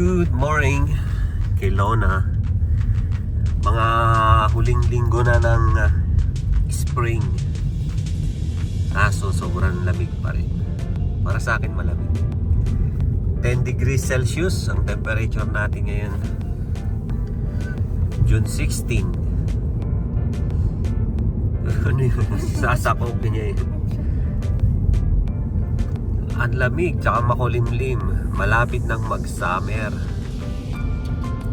Good morning kay Lona. Mga huling linggo na ng ah, spring. Kaso sobrang lamig pa rin. Para sa akin malamig. 10 degrees Celsius ang temperature natin ngayon. June 16. ano yun? Sasakop niya yun. Ang lamig, tsaka makulimlim. Malapit nang mag-summer.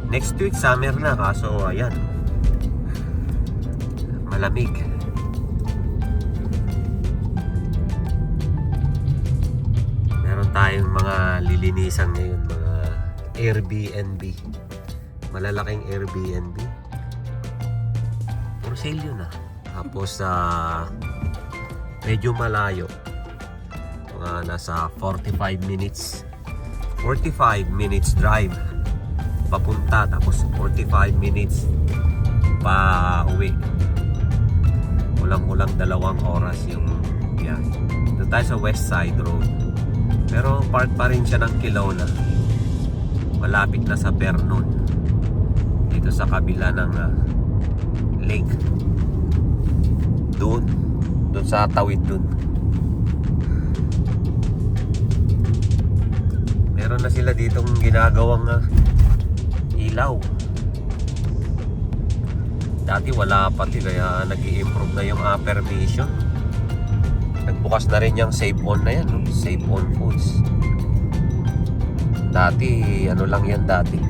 Next week, summer na. Kaso, ayan. Malamig. Meron tayong mga lilinisan ngayon. Mga Airbnb. Malalaking Airbnb. For sale yun ah. Tapos, sa medyo malayo mga nasa 45 minutes 45 minutes drive papunta tapos 45 minutes pa uwi. Kulang-kulang dalawang oras yung yan doon tayo sa west side road. Pero part pa rin siya ng Kilona malapit na sa Vernon. Dito sa kabila ng ah, lake. Doon. Doon sa tawid doon meron na sila ditong ginagawang ah, ilaw. Dati wala pati kaya nag improve na yung upper mission nagbukas na rin yung save on na yan no? save on foods. Dati ano lang yan dati?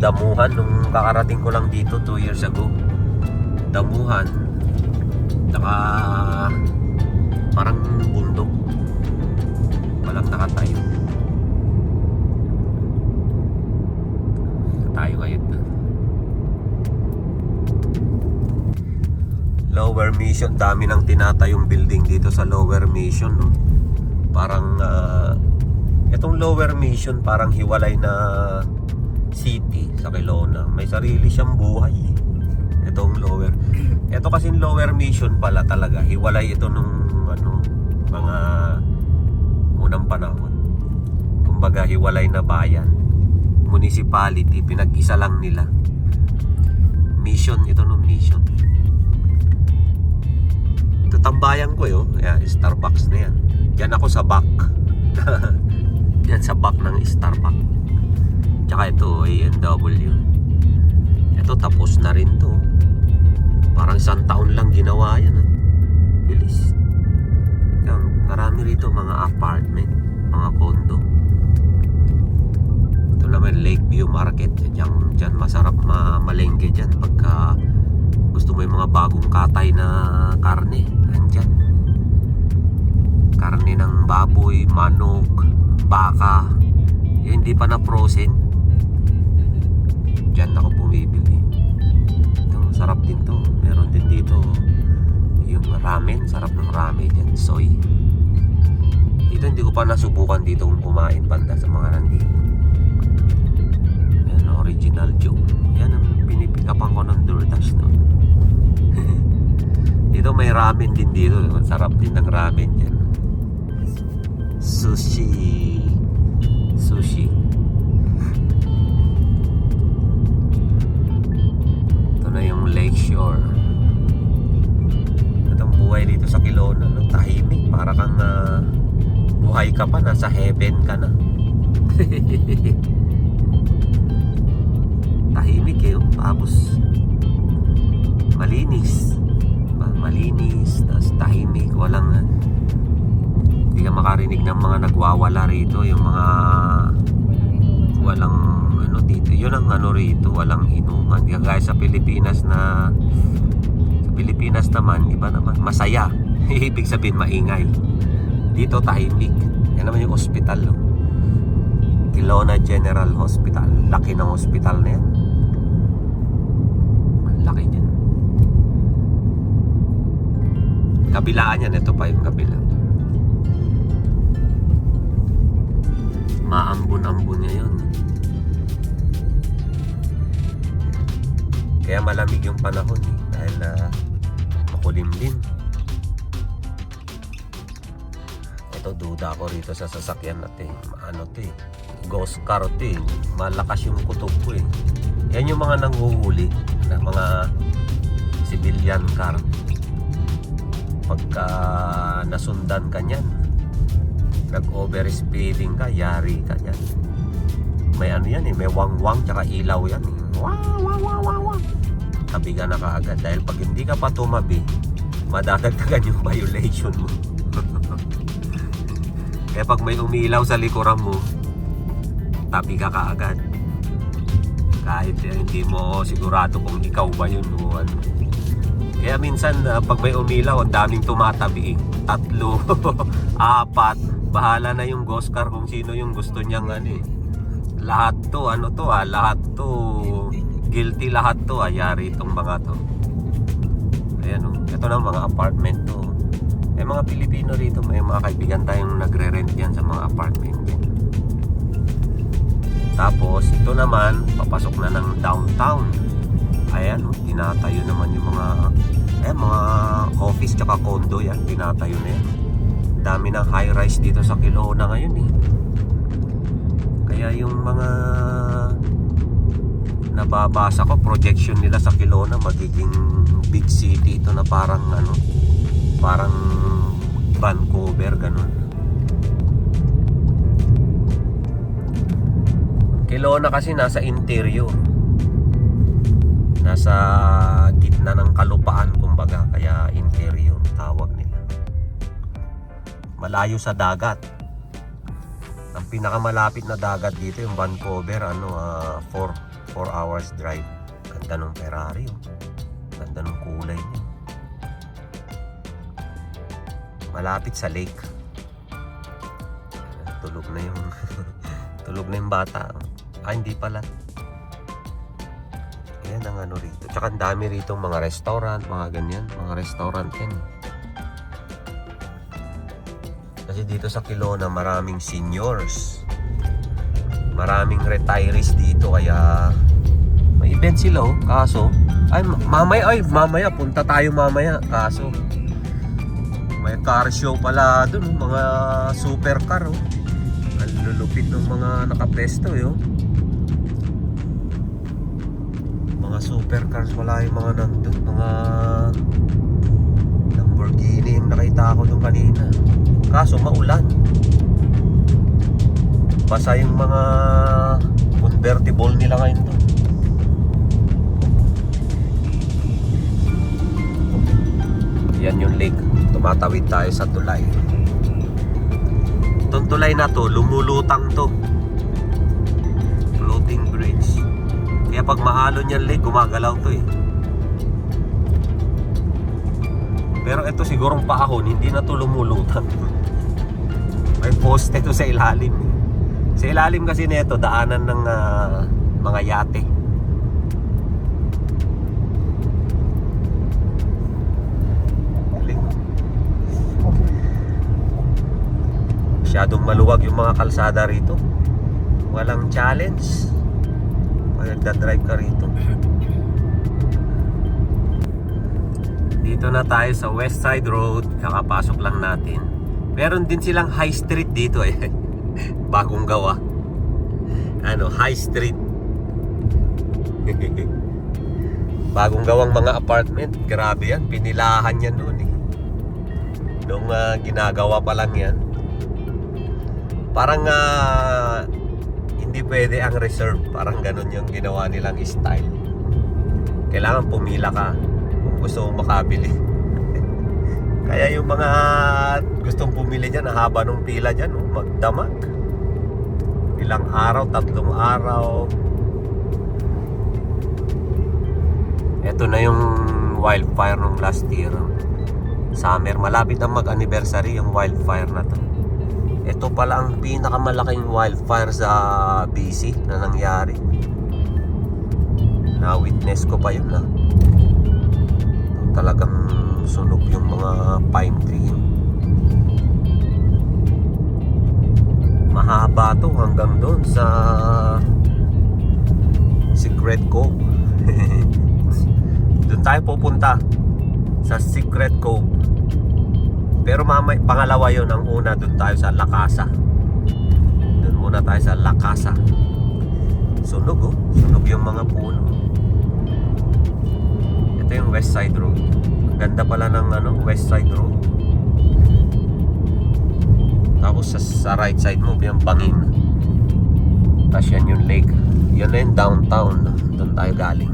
Damuhan nung kakarating ko lang dito 2 years ago. Damuhan. Naka parang bundok. Walang nakatayo tayo ngayon doon. Lower Mission, dami nang tinatayong building dito sa Lower Mission. No? Parang, ah, itong Lower Mission parang hiwalay na city sa Kelowna. May sarili siyang buhay. eh. Itong Lower. Ito kasi Lower Mission pala talaga. Hiwalay ito nung ano, mga unang panahon. Kumbaga hiwalay na bayan municipality, pinag-isa lang nila. Mission, ito no, mission. Ito ko yun. Ayan, Starbucks na yan. Diyan ako sa back. Diyan sa back ng Starbucks. Tsaka ito, A&W. Ito, tapos na rin to. Parang isang taon lang ginawa yan. ah. Bilis. Marami rito mga apartment, mga condo. Lakeview Market. Diyan, diyan masarap ma malengke diyan pagka gusto mo yung mga bagong katay na karne. Andyan. Karne ng baboy, manok, baka. Yung hindi pa na-frozen. Diyan ako bumibili. Ito, masarap din to. Meron din dito yung ramen. Sarap ng ramen yan. Soy. Dito hindi ko pa nasubukan dito kumain banda sa mga nandito. Original Joe. Yan ang pinipikapan ko ng DoorDash no. dito may ramen din dito. Sarap din ng ramen yan. Sushi. Sushi. Ito na yung Lakeshore. Itong buhay dito sa Kilona, no? tahimik. Para kang ah, buhay ka pa, nasa heaven ka na. tahimik malinis. Malinis, tapos tahimik, walang hindi ka makarinig ng mga nagwawala rito, yung mga walang ano dito. Yun ang ano rito, walang inuman. Kagaya sa Pilipinas na sa Pilipinas naman, iba naman, masaya. Ibig sabihin maingay. Dito tahimik. Yan naman yung hospital. No? Kilona General Hospital. Laki ng hospital na yan. Laki niyan. Kabilaan yan. Ito pa yung kabila. Maambon-ambon niya yun. Kaya malamig yung panahon eh. Dahil uh, makulimlim. Ito duda ako rito sa sasakyan natin. Ano to eh. ghost car to eh. Malakas yung kutob ko eh. Yan yung mga nanguhuli na mga civilian car. Pagka nasundan ka niyan, nag-over speeding ka, yari ka niyan. May ano yan eh, may wang-wang tsaka ilaw yan eh. Wow, wow, wow, wow, wow. Tabi ka na kaagad dahil pag hindi ka pa tumabi, madadagdagan yung violation mo. Kaya pag may umilaw sa likuran mo, tabi ka kaagad. Kahit eh, hindi mo sigurado kung ikaw ba yun o ano. Kaya minsan ah, pag may umilaw, ang daming tumatabi. Tatlo, apat. Bahala na yung ghost car kung sino yung gusto niyang ano eh. Lahat to, ano to ah, lahat to. Guilty lahat to, ayari itong mga to. Ayan o, ito na mga apartment to. May mga Pilipino rito, may mga kaibigan tayong nagre-rent yan sa mga apartment. Tapos, ito naman, papasok na ng downtown. Ayan, oh, tinatayo naman yung mga, ayan, mga office tsaka condo yan, tinatayo na yan. Dami ng high-rise dito sa Kelowna ngayon eh. Kaya yung mga nababasa ko, projection nila sa Kelowna, magiging big city ito na parang ano, parang Vancouver, ganun. Kelowna kasi nasa interior. Nasa gitna ng kalupaan kumbaga, kaya interior tawag nila. Malayo sa dagat. Ang pinakamalapit na dagat dito yung Vancouver, ano, 4 4 hours drive. Ganda ng Ferrari, oh. Ganda ng kulay niya. Malapit sa lake. Tulog na yung tulog na yung bata. Ah, hindi pala. Yan ang ano rito. Tsaka ang dami rito mga restaurant, mga ganyan. Mga restaurant yan. Kasi dito sa Kelowna maraming seniors. Maraming retirees dito kaya may event sila oh. Kaso, ay mamaya, ay mamaya, punta tayo mamaya. Kaso, may car show pala dun, mga supercar oh. Ang lulupit ng mga nakapesto eh oh. Mga supercars wala yung mga nandun, mga Lamborghini yung nakita ko doon kanina. Kaso maulan. Basa yung mga convertible nila ngayon doon. Yan yung lake. Tumatawid tayo sa tulay. Itong tulay na to, lumulutang to. Kaya pag mahalon yung lake, gumagalaw to eh. Pero ito sigurong paahon, hindi na to lumulutang. May poste to sa ilalim. Sa ilalim kasi nito, daanan ng ah, mga yate. Masyadong maluwag yung mga kalsada rito. Walang challenge. Pag nagdadrive ka rito. Dito na tayo sa West Side Road. Kakapasok lang natin. Meron din silang High Street dito eh. Bagong gawa. Ano, High Street. Bagong gawang mga apartment. Grabe yan. Pinilahan yan noon eh. Nung ah, ginagawa pa lang yan. Parang ah, hindi pwede ang reserve. Parang ganun yung ginawa nilang style. Kailangan pumila ka kung gusto mong makabili. Kaya yung mga gustong pumili dyan, ang haba ng pila dyan, oh, magdamag. Ilang araw, tatlong araw. Ito na yung wildfire nung last year. Summer, malapit na mag-anniversary yung wildfire na to. Ito pala ang pinakamalaking wildfire sa BC na nangyari. Na-witness ko pa yun na. Talagang sunog yung mga pine tree. Mahaba to hanggang doon sa Secret Cove. doon tayo pupunta sa Secret Cove. Pero mamay, pangalawa yon ang una doon tayo sa Lakasa. Doon muna tayo sa La Casa. Sunog oh. Sunog yung mga puno. Ito yung West Side Road. Ang ganda pala ng ano, West Side Road. Tapos sa, sa right side mo, yung bangin. Tapos yan yung lake. Yan na yung downtown. Doon tayo galing.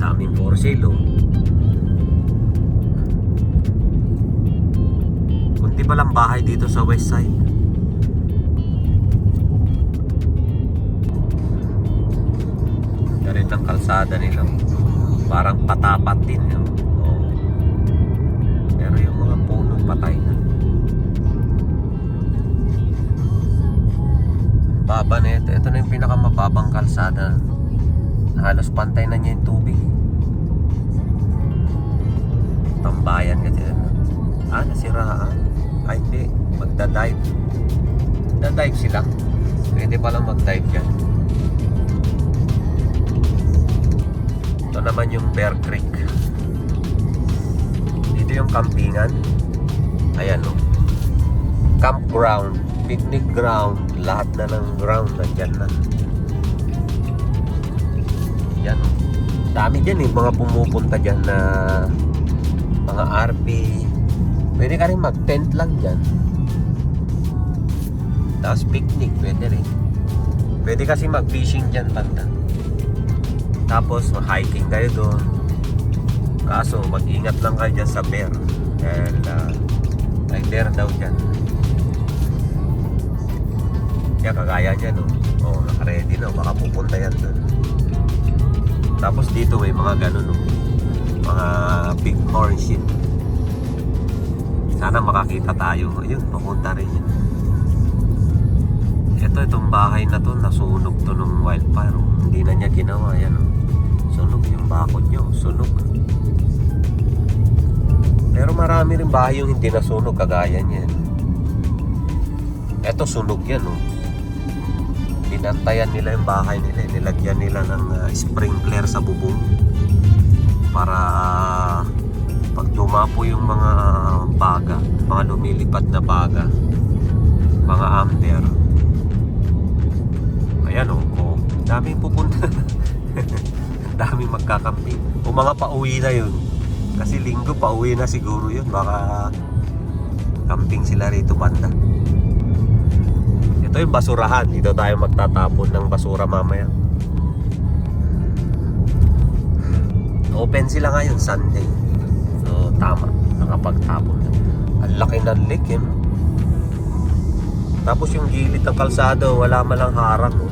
Daming for sale oh. Kunti pa lang bahay dito sa west side. Ganda rin ng kalsada nila. Parang patapat din yun. Pero yung mga puno patay na. Baba na ito. Ito na yung pinakamababang kalsada. Halos pantay na niya yung tubig. Tambayan kasi. Ah, nasiraan. Ay, hindi. Magda-dive. Magda-dive sila. Pwede palang mag-dive dyan. Ito naman yung Bear Creek. Dito yung campingan. Ayan o. Campground, picnic ground, lahat na ng ground nandyan na. Yan o. Dami dyan eh, mga pumupunta dyan na mga RP. Pwede ka rin mag-tent lang dyan. Tapos picnic, pwede rin. Pwede kasi mag-fishing dyan banda. Tapos hiking kayo doon. Kaso mag-ingat lang kayo dyan sa bear. Dahil uh, may bear daw dyan. Kaya kagaya dyan, no? Oh, naka-ready na. Baka pupunta yan doon. Tapos dito may mga ganun, no? Mga big horn shit. Sana makakita tayo. Ayun, pupunta rin yun. Ito, itong bahay na to, nasunog to nung wildfire. Hindi na niya ginawa. Yan, oh. Sunog yung bakod nyo. Sunog. Pero marami rin bahay yung hindi nasunog, kagaya niyan. Ito, sunog yan, oh. Pinantayan nila yung bahay nila. Nilagyan nila ng ah, sprinkler sa bubong. Para ah, pag dumapo yung mga baga, mga lumilipad na baga, mga amber, Ayan o, oh, daming pupunta. Daming magkakamping. O mga pauwi na yun. Kasi linggo pauwi na siguro yun. Baka camping sila rito banda. Ito yung basurahan. Dito tayo magtatapon ng basura mamaya. Open sila ngayon Sunday. Tama. Nakapagtapon. Ang laki ng lake eh. Tapos yung gilid ng kalsado, wala man lang harang. Oh.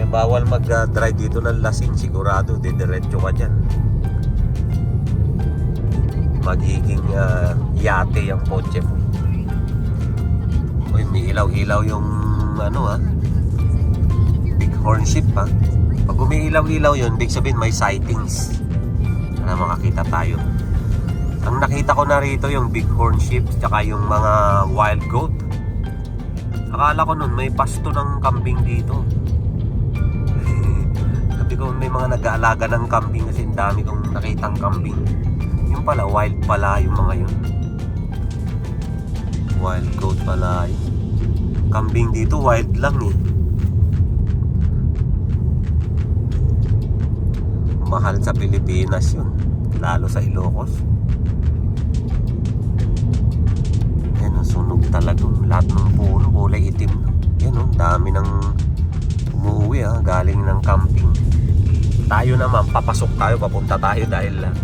Eh, bawal mag-drive dito ng lasing. Sigurado, didiretso ka dyan. Magiging ah, yate ang kotse mo. Uy, may ilaw-ilaw yung ano ah. Big horn ship ha. Pag umiilaw-ilaw yun, big sabihin may sightings. Sana makakita tayo. Ang nakita ko na rito yung big horn ship tsaka yung mga wild goat. Akala ko nun may pasto ng kambing dito. Sabi ko may mga nag-aalaga ng kambing kasi ang dami kong nakitang kambing. Yung pala, wild pala yung mga yun. Wild goat pala yun. Kambing dito, wild lang eh. Mahal sa Pilipinas yun. Lalo sa Ilocos. Talagang lahat ng puno kulay itim no? Yan oh, dami ng umuwi ah, galing ng camping. Tayo naman, papasok tayo, papunta tayo dahil ah,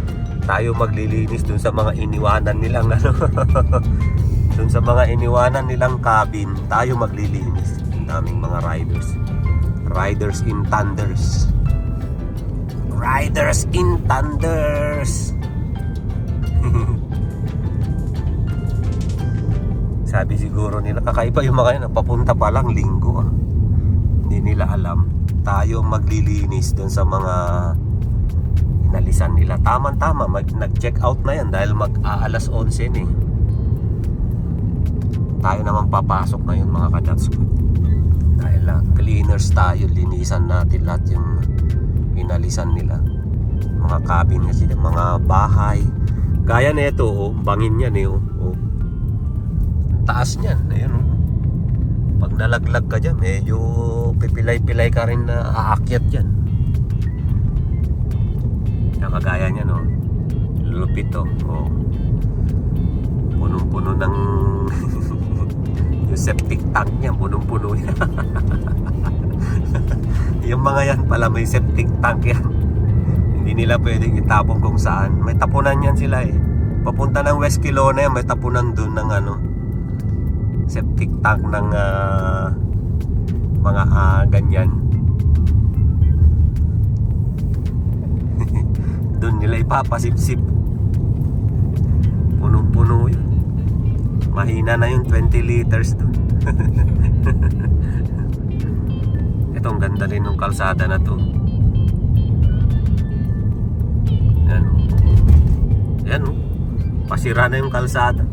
tayo maglilinis dun sa mga iniwanan nilang ano. dun sa mga iniwanan nilang cabin, tayo maglilinis. Ang daming mga riders. Riders in Thunders. Riders in Thunders. Sabi siguro nila, kakaiba yung mga yan, papunta pa lang linggo. ah. Hindi nila alam. Tayo maglilinis dun sa mga inalisan nila. Tama-tama, nag-check out na yan dahil mag-aalas 11 eh. Tayo naman papasok ngayon mga kadats ko. Dahil ah, cleaners tayo, linisan natin lahat yung inalisan nila. Mga cabin kasi, mga bahay. Gaya nito, oh, bangin yan eh. Oh taas niyan. Ayun, oh. Pag nalaglag ka dyan, medyo pipilay-pilay ka rin na aakyat dyan. Nakagaya niya, no? Lupit to. Oh. Punong-puno ng yung septic tank niya, punong-puno yan. yung mga yan pala may septic tank yan. Hindi nila pwedeng itapon kung saan. May tapunan yan sila eh. Papunta ng West Kelowna yan, may tapunan dun ng ano, septic tank ng ah, mga ah, ganyan. Doon nila ipapasipsip. Punong-puno yun. Mahina na yung 20 liters doon. Ito ang ganda rin ng kalsada na to. Yan. oh. Yan oh. Pasira na yung kalsada.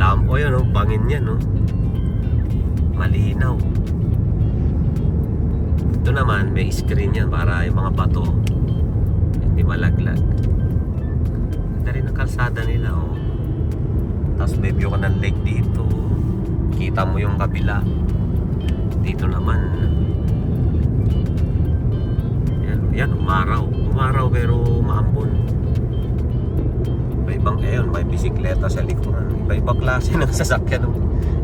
Kaalam ko yun, oh, bangin yan, no? Malinaw. Ito naman, may screen yan para yung mga bato hindi malaglag. Ganda rin ang kalsada nila, oh. Tapos may view ka ng lake dito. Kita mo yung kabila. Dito naman. Yan, yan umaraw. Umaraw pero maambon. Iba-ibang ayon, may bisikleta sa likuran. Iba-iba klase ng sasakyan ng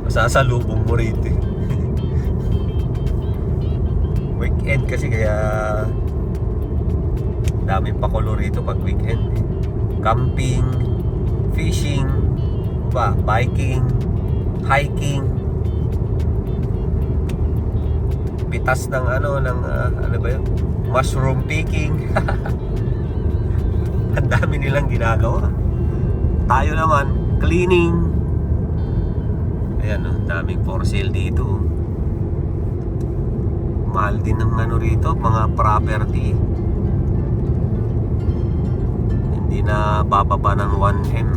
masasalubong mo rito. eh. weekend kasi kaya daming pakulo rito pag weekend. eh. Camping, fishing, ba, biking, hiking. Pitas ng ano ng ah, ano ba 'yun? Mushroom picking. Ang dami nilang ginagawa. Tayo naman, cleaning. Ayan, oh, daming for sale dito. Mahal din ng ano rito, mga property. Hindi na bababa ng 1M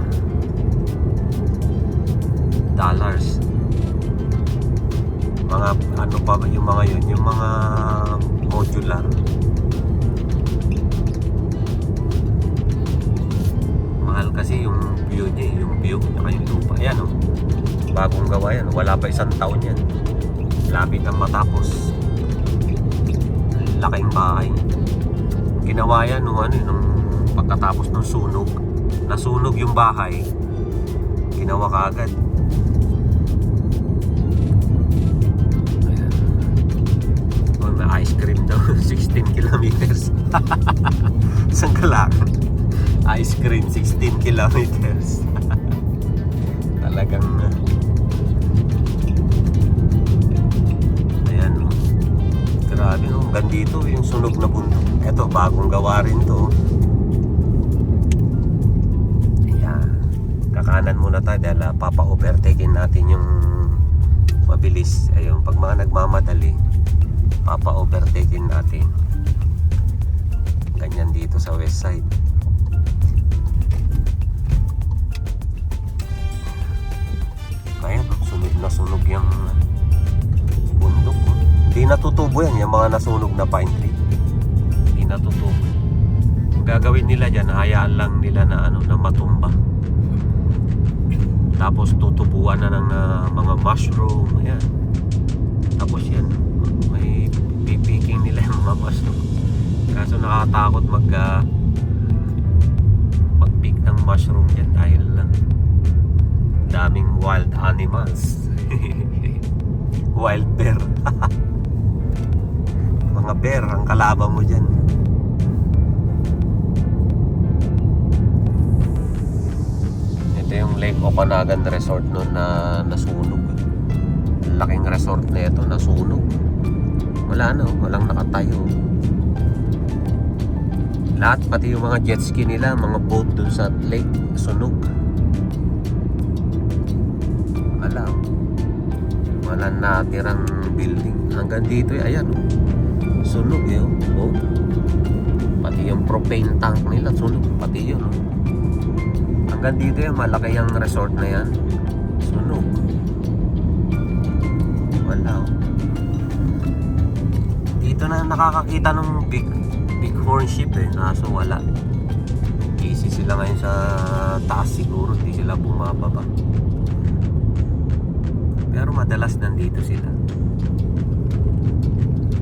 dollars. Mga ano pa ba yung mga yun, yung mga modular. Mahal kasi yung view niya, eh, yung view, tsaka yung lupa. Ayan oh. Bagong gawa yan. Wala pa isang taon yan. Lapit ang matapos. Laking bahay. Ginawa yan nung ano, nung pagkatapos ng sunog. Nasunog yung bahay. Ginawa ka agad. Kilometers. Talagang... Ayan, oh. Grabe, no? Hanggang dito yung sunog na bundok. Ito, bagong gawa rin to. Ayan. Kakanan muna tayo dahil ah, papa-overtakein natin yung mabilis. Ayun, pag mga nagmamadali, papa-overtakein natin. Ganyan dito sa west side. Sunog na sunog yung bundok. oh. Hindi natutubo yan, yung mga nasunog na pine tree. Hindi natutubo. Ang gagawin nila dyan, hayaan lang nila na ano na matumba. Tapos tutubuan na ng ah, mga mushroom, ayan. Tapos yan, may pipiking nila yung mga mushroom. Kaso nakakatakot mag ah, mag-pick ng mushroom dyan dahil lang daming wild animals. Wild bear. mga bear ang kalaban mo dyan. Ito yung Lake Okanagan Resort noon na nasunog. Laking resort na ito, nasunog. Wala na, oh, walang nakatayo. Lahat, pati yung mga jet ski nila, mga boat dun sa lake, sunog. Wala. Wala natirang building. Hanggang dito, eh, ayan, oh. sunog eh. Oh. Oh. Pati yung propane tank nila, sunog. Pati yun. Oh. Hanggang dito yan, malaki yung resort na yan. Sunog. Wala. oh. Dito na nakakakita ng big big horn ship eh. Naso wala. Easy sila ngayon sa taas siguro. Hindi sila bumababa. Madalas nandito sila.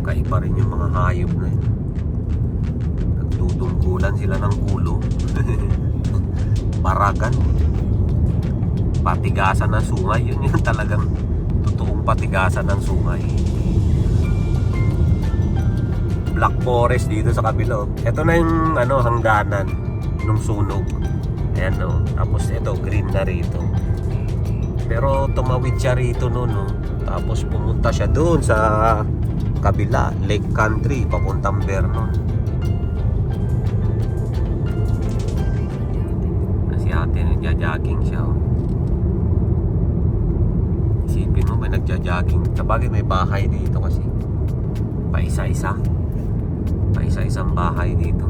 Kaiba rin yung mga hayop na yun. Nagtutungkulan sila ng ulo. Baragan. Patigasan ng sungay. Yun yung talagang totoong patigasan ng sungay. Black Forest dito sa kabila. oh. Ito na yung ano, hangganan nung sunog. Ayan no. Tapos ito, green na rito. Pero tumawid siya rito noon, no? Tapos pumunta siya doon sa kabila, Lake Country, papuntang Vernon. Kasi ate, nagja-jogging siya. Oh. Isipin mo, may nagja-jogging. Sabagay, may bahay dito kasi. Paisa-isa. Paisa-isang bahay dito.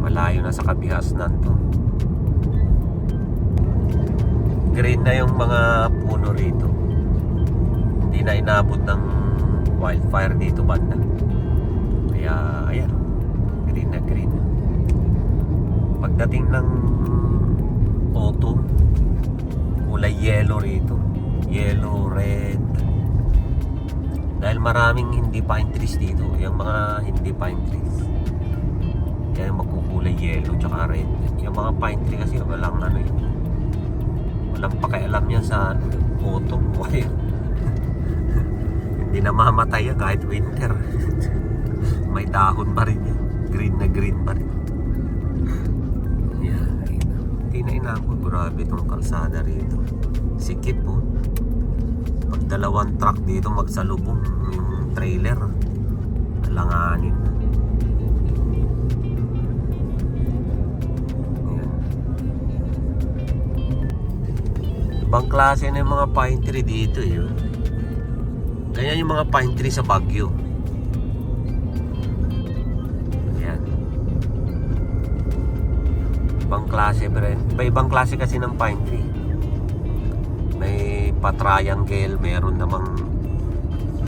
Malayo na sa kabihasnan to. Green na yung mga puno rito. Hindi na inabot ng wildfire dito banda. Kaya, ayan. Green na green. Pagdating ng autumn, kulay yellow rito. Yellow, red. Dahil maraming hindi pine trees dito. Yung mga hindi pine trees. Kaya magkukulay yellow tsaka red. Yung mga pine tree kasi walang ano yun. Walang pakialam yan sa autumn. Kaya hindi na mamatay yan kahit winter. May dahon pa rin yan. Green na green pa rin. Yan. Hindi na inabot. Grabe itong kalsada rito. Sikip po. Pag dalawang truck dito magsalubong yung trailer. Alanganin na. Ibang klase na yung mga pine tree dito eh. Ganyan yung mga pine tree sa Baguio. Yan. Ibang klase pero iba ibang klase kasi ng pine tree. May pa-triangle, meron namang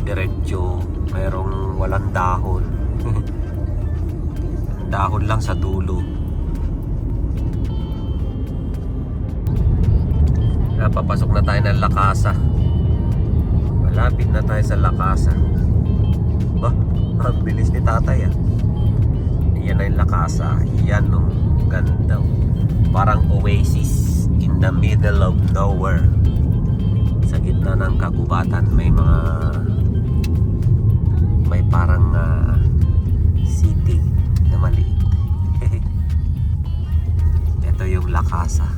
diretso, merong walang dahon. dahon lang sa dulo. Napapasok na tayo ng Lakasa. Malapit na tayo sa Lakasa. Bah, ang bilis ni tatay ah. Yan yung Lakasa. Yan no. Ganda. oh. Parang oasis in the middle of nowhere. Sa gitna ng kagubatan may mga may parang ah, city na maliit. Ito yung Lakasa.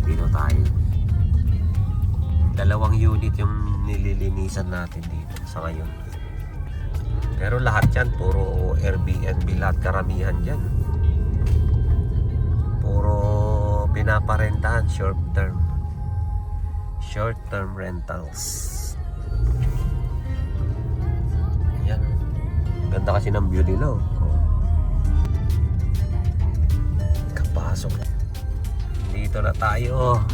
Dito tayo. Dalawang unit yung nililinisan natin dito sa ngayon. Pero lahat yan, puro Airbnb lahat karamihan dyan. Puro pinaparentahan, short term. Short term rentals. Yan. Ganda kasi ng view nila. oh. Oh. Kapasok. Dito na tayo.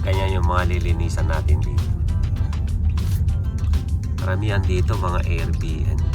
Kanya yung mga lilinisan natin dito. Karamihan dito mga Airbnb.